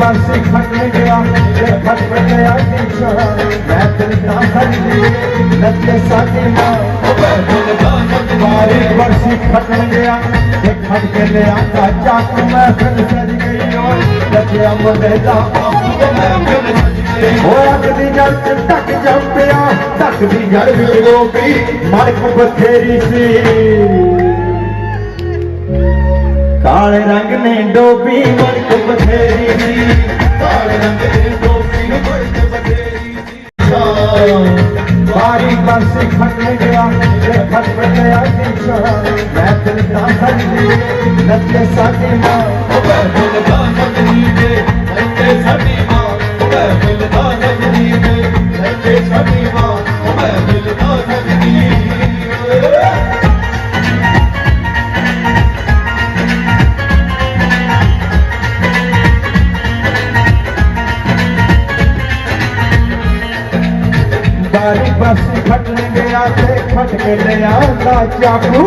ਪਾਸੇ ਖੱਟ ਗਿਆ ਤੇ ਖੱਟ ਗਿਆ ਨਿਸ਼ਾਨ ਮੈਂ ਤੇਰੇ ਤਾਂ ਖੜੀ ਨੱਚੇ ਸਾਡੀ ਮਾਂ। ਵਾਰੀ ਵਰਸੀ ਖੱਟ ਗਿਆ ਤੇ ਖੱਟ ਕੇ ਤਾਂ ਚਾਕੂ ਮੈਂ ਫਿਰ ਸਜ ਗਈ ਓ ਨੱਚਿਆ ਮੁੰਡੇ ਦਾ ਹੋਇਆ ਕਦੀ ਜਲ ਚ ਟੱਕ ਜੰਪਿਆ ਟੱਕ ਦੀ ਜਲ ਵਿੱਚ ਗੋਪੀ ਮੜਕ ਬਥੇਰੀ ਸੀ। ਕਾਲੇ ਰੰਗ ਨੇ ਡੋਬੀ ਮੜਕ ਬਥੇਰੀ। ਸੀ ਕਾਲੇ ਰੰਗ ਦੇ ਟੋਪੀ ਨੂੰ ਬੜੀ ਬਥੇਰੀ। ਸੀ ਬਾਰੀ ਪਾਸੇ ਖੱਟ ਗਿਆ, ਤੇ ਖੱਟ ਗਿਆ ਨਿਸ਼ਾਨ ਮੈਂ ਤੇਰੇ ਤਾਂ ਖੜੀ ਨੱਚੇ ਸਾਡੀ ਮਾਂ ਉਹ ਮੈਂ ਮਿਲਦਾ ਨਗਰੀ ਦੇ ਬਾਰੀ ਪਾਸੇ ਖੱਟ ਗਿਆ ਤੇ ਖੱਟ ਕੇ ਲਿਆ ਦਾ ਚਾਕੂ।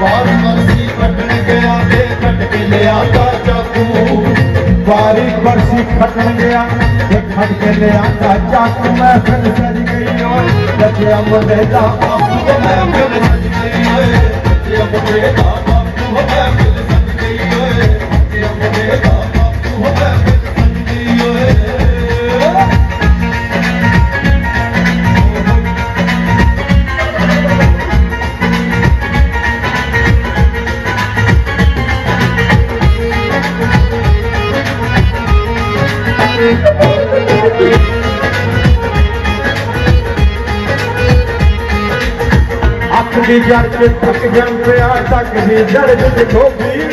ਬਾਰ ਮਰਸੀ ਕੱਟਣ ਗਿਆ ਤੇ ਕੱਟ ਕੇ ਲਿਆ ਦਾ ਚਾਕੂ। ਬਾਰੀ ਬਰਸੀ ਖੱਟਣ ਗਿਆ ਤੇ ਖੱਟ ਕੇ ਲਿਆ ਦਾ ਚਾਕੂ। ਮੈਂ ਫਿਰ ਸਜ ਗਈ ਓ ਨੱਚਿਆ ਮੁੰਡੇ ਦਾ ਉਹ ਮੈਂ ਮਿਲ ਸੱਜ ਗਈ ਓਏ ਤੇ ਮੁੰਡੇ ਦਾ ਬਾਪੂ। ਮੈਂ ਅੱਖ ਦੀ ਜੜ ਚ ਤੱਕ ਜੰਪਿਆ ਤੱਕ ਦੀ ਜੜ ਵਿੱਚ ਖੋਪੀ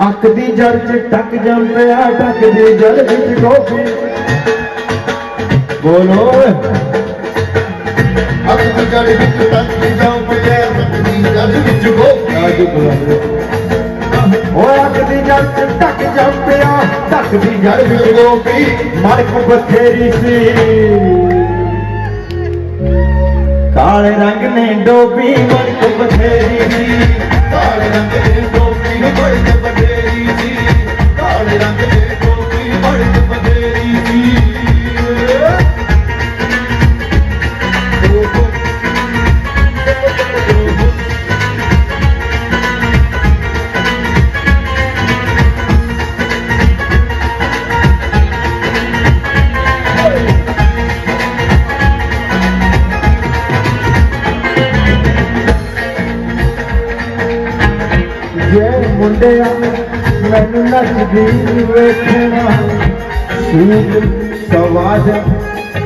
ਅੱਖ ਦੀ ਜੜ ਚ ਟੱਕ ਜੰਪਿਆ ਟੱਕ ਦੀ ਜੜ ਵਿੱਚ ਖੋਪੀ ਬੋਲੋ ਓਏ ਅੱਖ ਦੀ ਜੜ ਚ ਟੱਕ ਜੰਪਿਆ ਟੱਕ ਦੀ ਜੜ ਵਿੱਚ ਖੋਪੀ ਮੜਕ ਬਥੇਰੀ ਸੀ। ਕਾਲੇ ਰੰਗ ਨੇ ਡੋਬੀ ਮੜਕ ਬਥੇਰੀ ਸੀ। ਜੇ ਮੁੰਡਿਆ ਮੈਨੂੰ ਨੱਚਦੀ ਵੇਖਣਾ। ਸੂਟ ਸਵਾਦ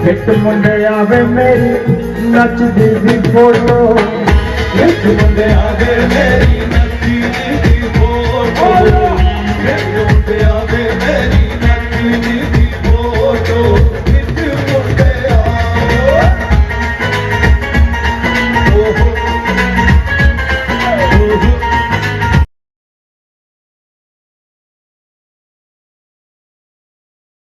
ਫਿੱਟ ਮੁੰਡਿਆ ਵੇ ਮੇਰੀ ਨੱਚਦੀ ਦੀ ਫੋਟੋ। ਇੱਕ ਮੁੰਡੇ ਆ ਮੇਰੀ